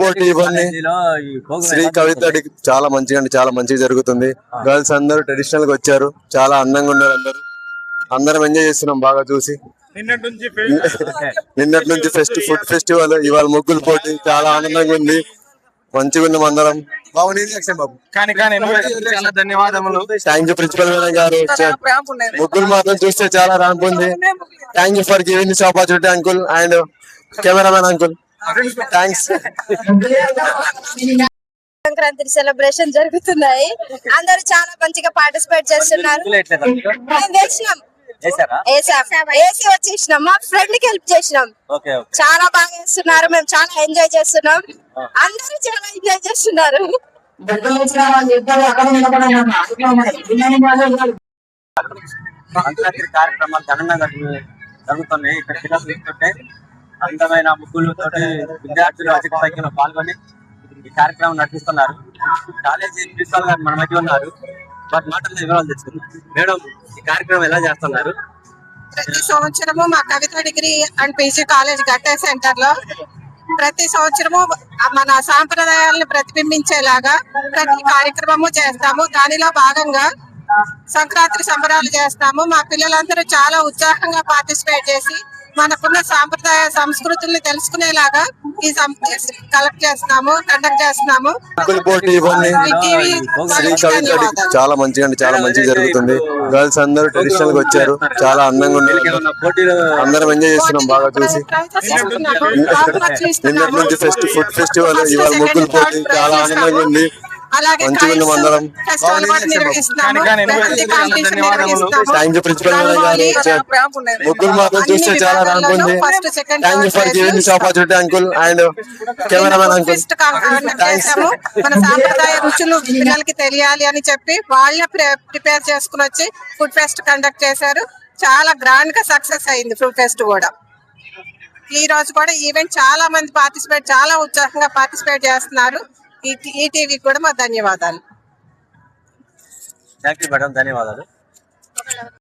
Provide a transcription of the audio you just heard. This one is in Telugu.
ఈ ప్రోగ్రామ్ శ్రీ కవిత చాలా మంచిగా అంటే చాలా మంచిగా జరుగుతుంది. గర్ల్స్ అందరూ ట్రెడిషనల్గా వచ్చారు. చాలా అందంగా ఉన్నారు అందరూ. అందరం ఎంజాయ్ చేస్తున్నాం బాగా చూసి. నిన్నటి నుంచి నిన్నటి నుంచి ఫెస్ట్ ఫుడ్ ఫెస్టివల్ ఇవాళ ముగ్గులు పోటీ చాలా ఆనందంగా ఉంది. మంచిగా ఉన్నాం అందరం. బాగుంది బాబు. కానీ కానీ చాలా ధన్యవాదములు. థ్యాంక్ యూ ప్రిన్సిపల్ మేడం గారు. ముగ్గులు మాత్రం చూస్తే చాలా ర్యాంప్ ఉంది. Thank you for giving this opportunity uncle and cameraman uncle thanks Sankranti celebration జరుగుతున్నాయి. అందరూ చాలా మంచిగా పార్టిసిపేట్ చేస్తున్నారు. వేసినాం. వేసి వచ్చేసినాం. మా ఫ్రెండ్కి హెల్ప్ చేసినాం. చాలా బాగా వేస్తున్నారు మేము చాలా ఎంజాయ్ చేస్తున్నాం. అందరూ చాలా ఎంజాయ్ చేస్తున్నారు. సంక్రాంతి కార్యక్రమాలు ఘనంగా జరుగు- జరుగుతున్నాయి. ఇక్కడ పిల్లలు చూస్తుంటే అందమైన ముగ్గులతో విద్యార్థులు అధిక సంఖ్యలో పాల్గొని ఈ కార్యక్రమం నడిపిస్తున్నారు. కాలేజీ ప్రిన్సిపాల్ గారు మన మధ్య ఉన్నారు. వారి మాటల్లో వివరాలు తెచ్చుకుందాం మేడం ఈ కార్యక్రమం ఎలా చేస్తున్నారు? ప్రతి సంవత్సరము మా Kavitha degree and PG college గట్టే సెంటర్లో ప్రతి సంవత్సరము మన సాంప్రదాయాలను ప్రతిబింబించేలాగా ప్రతి కార్యక్రమము చేస్తాము. దానిలో భాగంగా సంక్రాంతి సంబరాలు చేస్తాము. మా పిల్లలందరూ చాలా ఉత్సాహంగా పార్టిసిపేట్ చేసి మనకున్న సాంప్రదాయ సంస్కృతుల్ని తెలుసుకునేలాగా ఈ కలెక్ట్ చేస్తున్నాము కండక్ట్ చేస్తున్నాము. చాలా మంచిగా అంటే చాలా మంచిగా జరుగుతుంది. గర్ల్స్ అందరూ ట్రెడిషనల్గా వచ్చారు చాలా అందంగా ఉన్నారు. అందరం ఎంజాయ్ చేస్తున్నాం బాగా చూసి. నిన్నటి నుంచి ఫెస్ట్ ఫుడ్ ఫెస్టివల్ ఇవాళ ముగ్గులు పోటీ చాలా ఆనందంగా ఉంది. అలాగే ఫెస్టివల్ కూడా నిర్వహిస్తున్నాము కానీ కానీ ప్రతి కాంపిటీషన్ నిర్వహిస్తాము. థ్యాంక్ యూ ప్రిన్సిపల్ మేడం గారు ముగ్గులు మాత్రం చూస్తే చాలా ఉంది thank you for giving this opportunity uncle and cameraman uncle చేసాము మన సాంప్రదాయ రుచులు పిల్లలకి తెలియాలి అని చెప్పి వాళ్ళే ప్రిపేర్ చేసుకుని వచ్చి ఫుడ్ ఫెస్ట్ కండక్ట్ చేశారు. చాలా గ్రాండ్గా సక్సెస్ అయింది ఫుడ్ ఫెస్ట్ కూడా. ఈ రోజు కూడా ఈవెంట్ చాలా మంది పార్టిసిపేట్ చాలా ఉత్సాహంగా పార్టిసిపేట్ చేస్తున్నారు. ఈటీవీ కూడా మా ధన్యవాదాలు. థ్యాంక్ యూ మేడం ధన్యవాదాలు.